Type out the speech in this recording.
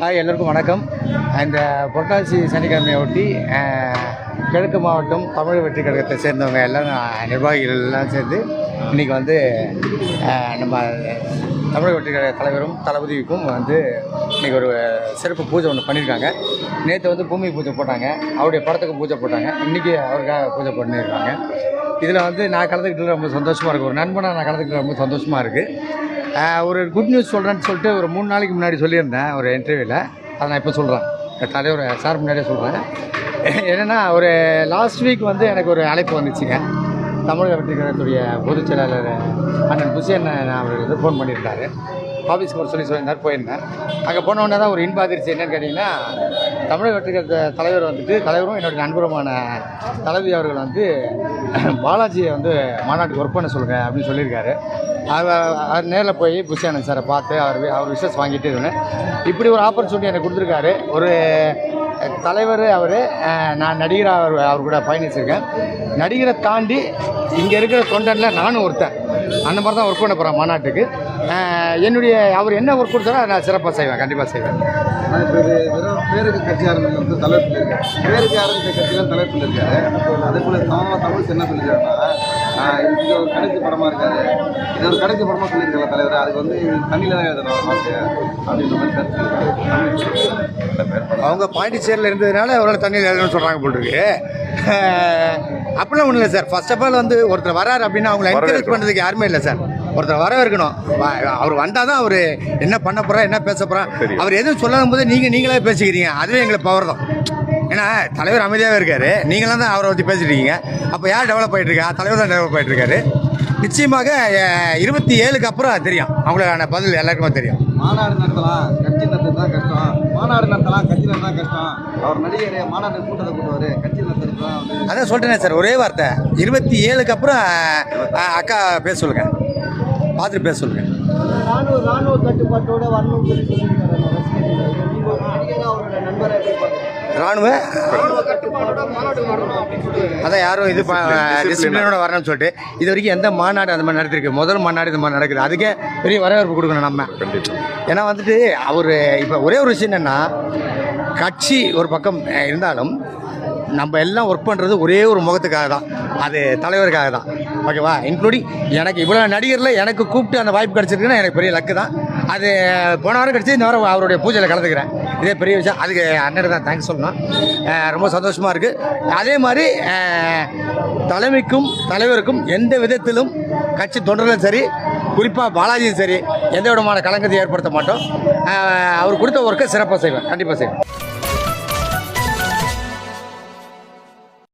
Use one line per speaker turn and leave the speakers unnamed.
Hi எல்லோருக்கும் வணக்கம். இந்த புரட்டாசி சனிக்கிழமையை ஒட்டி கிழக்கு மாவட்டம் தமிழக வெற்றி கழகத்தை சேர்ந்தவங்க எல்லாம் நிர்வாகிகள் எல்லாம் சேர்ந்து இன்றைக்கி வந்து நம்ம தமிழக வெற்றி கழக தலைவரும் தளபதிக்கும் வந்து இன்றைக்கி ஒரு சிறப்பு பூஜை ஒன்று பண்ணியிருக்காங்க. நேற்று வந்து பூமி பூஜை போட்டாங்க. அவருடைய படத்துக்கு பூஜை போட்டாங்க. இன்றைக்கி அவருக்காக பூஜை பண்ணியிருக்காங்க. இதில் வந்து நான் கலந்துக்கிட்டு ரொம்ப சந்தோஷமாக இருக்குது ஒரு நண்பனாக நான் கலந்துக்கிட்டு ரொம்ப சந்தோஷமாக இருக்குது ஒரு குட் நியூஸ் சொல்கிறேன்னு சொல்லிட்டு ஒரு மூணு நாளைக்கு முன்னாடி சொல்லியிருந்தேன் ஒரு இன்டர்வியூவில் அதை நான் இப்போ சொல்கிறேன் தலைவர் சார் முன்னாடியே சொல்கிறேன் என்னென்னா ஒரு லாஸ்ட் வீக் வந்து எனக்கு ஒரு அழைப்பு வந்துச்சுங்க. தமிழக வெற்றி கழகத்துடைய பொதுச் செயலாளர் அண்ணன் புசி அவர்களுக்கு ஃபோன் பண்ணியிருந்தாரு ஆஃபீஸ்க்கு ஒரு சொல்லி சொல்லியிருந்தார் போயிருந்தேன் அங்கே போன உடனே தான் ஒரு இன்ப அதிர்ச்சி என்னன்னு கேட்டிங்கன்னா தமிழக வெற்றி கழக தலைவர் வந்துட்டு தலைவரும் என்னுடைய நண்பருமான தலைவி அவர்கள் வந்து பாலாஜியை வந்து மாநாட்டுக்கு ஒர்க் பண்ண சொல்லுங்கள் அப்படின்னு சொல்லியிருக்காரு. அவர் நேரில் போய் புஷியானந்த் சாரை பார்த்து அவர் அவர் விஷஸ் வாங்கிட்டு இருந்தேன். இப்படி ஒரு ஆப்பர்ச்சுனிட்டி எனக்கு கொடுத்துருக்காரு. ஒரு தலைவர் அவர். நான் நடிகர் அவர் அவர் கூட பயணிச்சிருக்கேன். நடிகரை தாண்டி இங்கே இருக்கிற தொண்டனில் நானும் ஒருத்தன். அந்த மாதிரி தான் ஒர்க் பண்ண போகிறேன் மாநாட்டுக்கு. என்னுடைய அவர் என்ன ஒர்க் கொடுத்தாரோ நான் சிறப்பாக செய்வேன் கண்டிப்பாக செய்வேன்.
வெறும் பேருக்கு கட்சி வந்து தலைப்பில் இருக்கேன் பேருக்கு ஆரம்பித்த கட்சியெல்லாம் தலைப்பில் இருக்காரு? அதே போல் தமிழ் தமிழ் என்ன சொல்லியிருக்காருன்னா இது ஒரு கடைசி படமாக இருக்காது. இது ஒரு கடைசி படமாக சொல்லியிருக்காங்க தலைவர். அதுக்கு வந்து தமிழில் தான் எழுதணும். மாசு அப்படின்ற மாதிரி கருத்து.
அவங்க பாண்டிச்சேரியில் இருந்ததுனால அவரால் தண்ணியில் எழுதணும்னு சொல்கிறாங்க போல் இருக்கு. அப்படிலாம் ஒன்றும் இல்லை சார். ஃபர்ஸ்ட் ஆஃப் ஆல் வந்து ஒருத்தர் வராரு அப்படின்னா அவங்கள என்கரேஜ் பண்ணுறதுக்கு யாருமே இல்லை சார். ஒருத்தர் வர இருக்கணும் வ- அவர் வந்தால் தான் அவர் என்ன பண்ண போகிறா என்ன பேச போகிறா அவர் எதுவும் சொல்லாத போது நீங்கள் நீங்களே பேசிக்கிறீங்க. அதுவே எங்களுக்கு பவர் தான். ஏன்னா தலைவர் அமைதியாகவே இருக்காரு. நீங்களாம் தான் அவரை பற்றி பேசிட்டு இருக்கீங்க. அப்போ யார் டெவலப் ஆகிட்டு இருக்கா? தலைவர் தான் டெவலப் ஆகிட்டு இருக்காரு. நிச்சயமாக இருபத்தி ஏழுக்கு அப்புறம் தெரியும். அவங்களுக்கான பதில் எல்லாருக்குமே தெரியும்.
மாநாடு நடத்தலாம். கட்சி நடத்துறது தான் கஷ்டம். மாநாடு நடத்தலாம். கட்சி நடத்தா கஷ்டம். அவர் நடிகர் மாநாடு கூட்டத்தை கூட்டுவார் கட்சி நடத்துறது தான்
அதான் சொல்லிட்டேனே சார் ஒரே வார்த்தை. இருபத்தி ஏழுக்கு அப்புறம் அக்கா பேச சொல்லுங்க. பார்த்துட்டு பேச சொல்லுங்க.
ராணுவ? ராணுவ கட்டுப்பாட்டோட பார்க்கறீங்க?
ராணுவ அதான் யாரும் இது டிசிப்ளினோட வரணும்னு சொல்லிட்டு. இது வரைக்கும் எந்த மாநாடு அந்த மாதிரி நடத்திருக்கு முதல் மாநாடு இந்த மாதிரி நடக்குது. அதுக்கே பெரிய வரவேற்பு கொடுக்கணும் நம்ம. ஏன்னா வந்துட்டு அவர் இப்போ ஒரே ஒரு விஷயம் என்னென்னா கட்சி ஒரு பக்கம் இருந்தாலும் நம்ம எல்லாம் ஒர்க் பண்ணுறது ஒரே ஒரு முகத்துக்காக தான். அது தலைவருக்காக தான். ஓகேவா இன்க்ளூடிங் எனக்கு இவ்வளோ நடிகரில் எனக்கு கூப்பிட்டு அந்த வாய்ப்பு கிடச்சிருக்குன்னா எனக்கு பெரிய லக்கு தான். அது போன வாரம் கிடச்சி இந்த வாரம் அவருடைய பூஜையில் கலந்துக்கிறேன். இதே பெரிய விஷயம். அதுக்கு அண்ணன் தான் தேங்க்ஸ் சொல்லணும். ரொம்ப சந்தோஷமாக இருக்குது அதே மாதிரி தலைமைக்கும் தலைவருக்கும் எந்த விதத்திலும் கட்சி தொண்டர்களும் சரி குறிப்பாக பாலாஜியும் சரி எந்த விதமான கலங்கத்தை ஏற்படுத்த மாட்டோம். அவர் கொடுத்த ஒர்க்கை சிறப்பாக செய்வேன். கண்டிப்பாக செய்வேன்.